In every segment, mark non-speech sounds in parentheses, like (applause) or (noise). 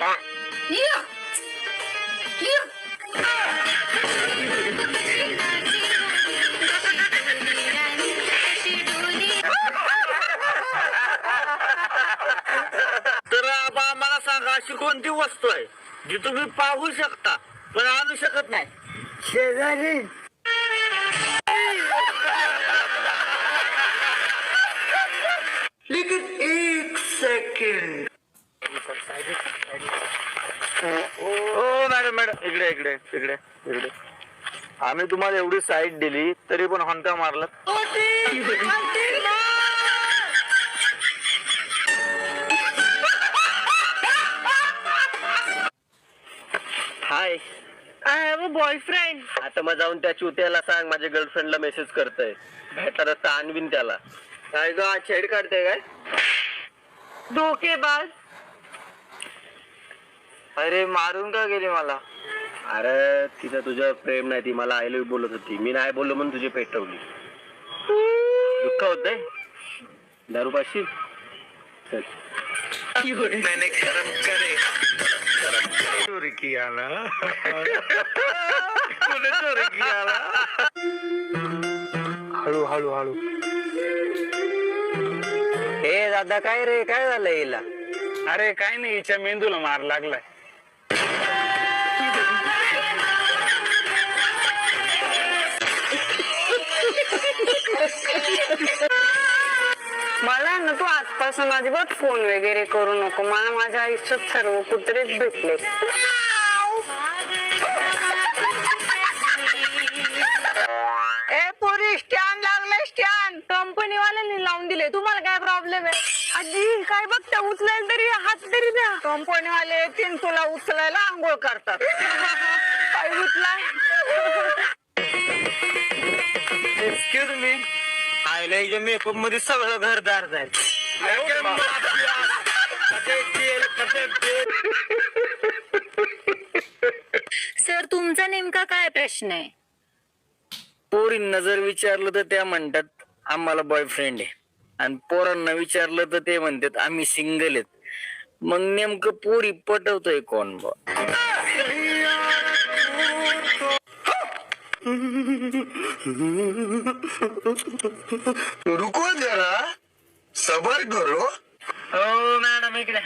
या. तर आबा आम्हाला सांगा अशी कोणती वस्तू आहे जी तुम्ही पाहू शकता पण आणू शकत नाही शेजारी लेकिन (laughs) एक सेकंड हो मॅडम मॅडम आम्ही तुम्हाला एवढी साईट दिली तरी पण हॉन्का मारला. Hi I have a boyfriend आता मग जाऊन त्या चुत्याला सांग माझ्या गर्लफ्रेंडला मेसेज करतोय. भेटला तर आणवीन त्याला. काय ग छेड काढते काय? धोकेबाज अरे मारून का गेली मला? अरे तिचं तुझ्यावर प्रेम नाही ती मला आय लव्ह बोलत होती. मी नाही बोललो म्हणून तुझी पेटवली दुःख होतंय? दारू पाशी चल. मैंने करम करे. चोरी किया ना तूने चोरी किया ना हळू हळू हळू. ए दादा काय रे? काय झालं हिला? अरे काय नाही हिच्या मेंदूला मार लागलाय. ना तू आजपासून अजिबात फोन वगैरे करू नको. मला माझ्या आयुष्यात सर्व कुत्रेच भेटले. ए पोरी स्टँड लागलाय स्टँड कंपनी वाल्यांनी लावून दिले. तुम्हाला काय प्रॉब्लेम आहे? आजी काय बघता? उचलायला तरी हात तरी द्या. कंपनी वाले येतील तुला उचलायला आंघोळ करतात. (laughs) काय उचलाय? मेकअपमध्ये सगळं घरदार जाईल सर तुमचा नेमका काय प्रश्न आहे? पोरींना जर विचारलं तर त्या म्हणतात आम्हाला बॉयफ्रेंड आहे. आणि पोरांना विचारलं तर ते म्हणतात आम्ही सिंगल आहेत. मग नेमकं पोरी पटवतोय कोण बा रुको जरा. सबर करो. हो मॅडम इकडे.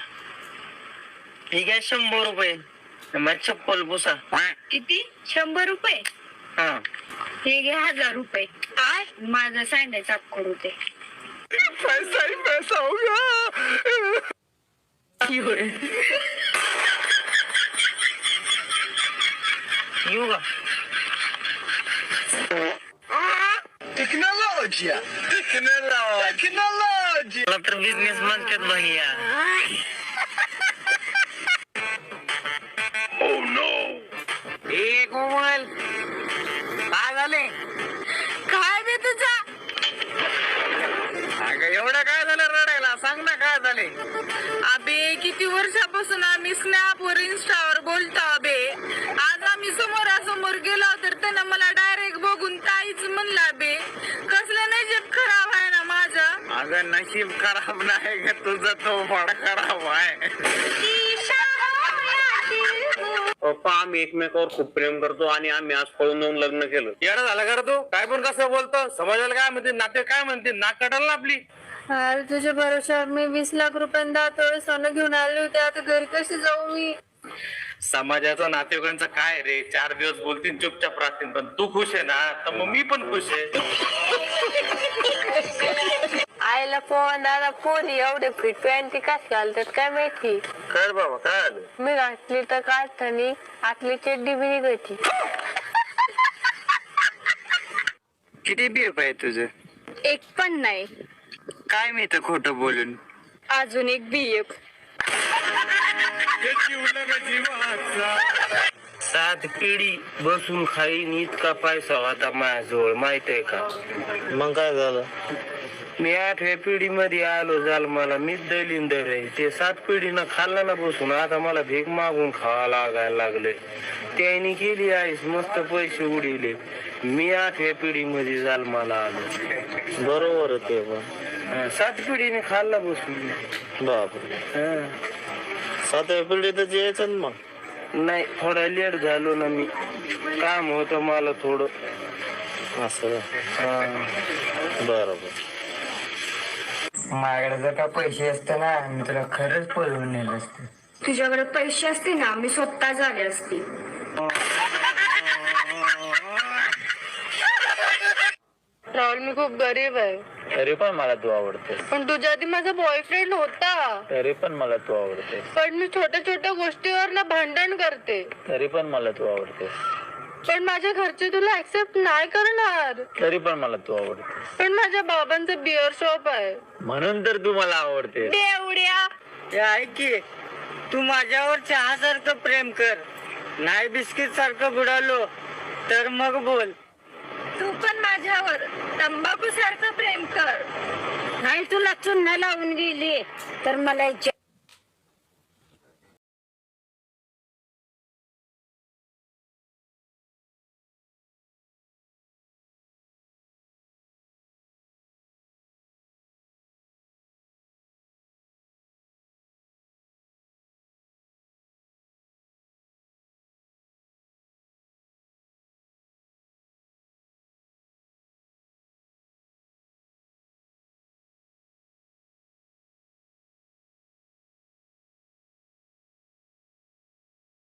ठीक आहे शंभर रुपये. मग चप्पल पुसा. किती? शंभर रुपये? हा. हे घे हजार रुपये. काय माझा सँडल अक्कोड होते पैसा ही पैसा होगा येऊ का? टेक्नोलॉजी टेक्नोलॉजी टेक्नॉलॉजी मला तर बिझनेस म्हणतात भैया एक मोबाईल काय झाले काय बी तुझा? अगं एवढं काय झालं रडायला? सांग ना काय झाले? अबे किती वर्षापासून आम्ही स्नॅपवर इन्स्टावर अगं नशीब खराब नाही ग तुझं तो फड खराब आहे. पप्पा आम्ही एकमेकावर खूप प्रेम करतो आणि आम्ही आज पळून जाऊन लग्न केलं. येडा झाला का रे तू? काय पण कसं बोलतो? समाजाला काय म्हणते? नाते काय म्हणते? नाक काढाल ना आपली. अरे तुझ्या भरोश्यावर मी वीस लाख रुपयांदा थोडं सोनं घेऊन आले होते. आता घरी कशी जाऊ मी? समाजाचा नातेवाईकांचा काय रे? चार दिवस बोलतील चुपचाप राहतील पण तू खुश आहे ना? तर मग मी पण खुश आहे. (laughs) आईला पवन दादा पोरी एवढे फिट पॅन्टी कशी घालतात काय माहिती? कर बाबा काय आलं मी घातली तर काढतानी आतली चड्डी बी निघायची किती बीएफ आहे तुझं? एक पण नाही. काय मी तर खोटं बोलून? अजून एक बी एक. सात पिढी बसून खाईन इतका पैसा होता माझ्याजवळ माहीत आहे का? मग काय झालं? मी आठव्या पिढीमध्ये आलो झाल मला मी दलिंदर आहे. ते सात पिढीनं खाल्लं ना बसून आता मला भीक मागून खावा लागायला लागले. त्यांनी केली आईस मस्त पैसे उडवले मी आठव्या पिढीमध्ये जाल मला आलो. बरोबर ते सात पिढीने खाल्ला बसून. बाप सातव्या पिढीतच यायचं ना मग? नाही थोडा लेट झालो ना मी. काम होतं मला थोडं. असं बरोबर. माझ्याकडे जर का पैसे असते ना मी तुला खरंच पळवून नेलं असते. तुझ्याकडे पैसे असते ना मी स्वतः झाले असते. राहुल मी खूप गरीब आहे. तरी पण मला तू आवडते पण तुझ्या आधी माझा बॉयफ्रेंड होता. तरी पण मला तू आवडते पण मी छोट्या छोट्या गोष्टीवर ना भांडण करते. तरी पण मला तू आवडते पण माझ्या घरचे तुला ऍक्सेप्ट नाही करणार. तरी पण मला तू आवडते. पण माझ्या बाबांचं बिअर शॉप आहे. म्हणून तर तू मला आवडते. देवड्या. ऐक की तू माझ्यावर चहा सारखं प्रेम कर. नाही बिस्किट सारखं बुडालो तर मग बोल. तू पण माझ्यावर तंबाखू सारखं प्रेम कर. नाही तुला चुन्हा लावून गेली तर मला इच्छा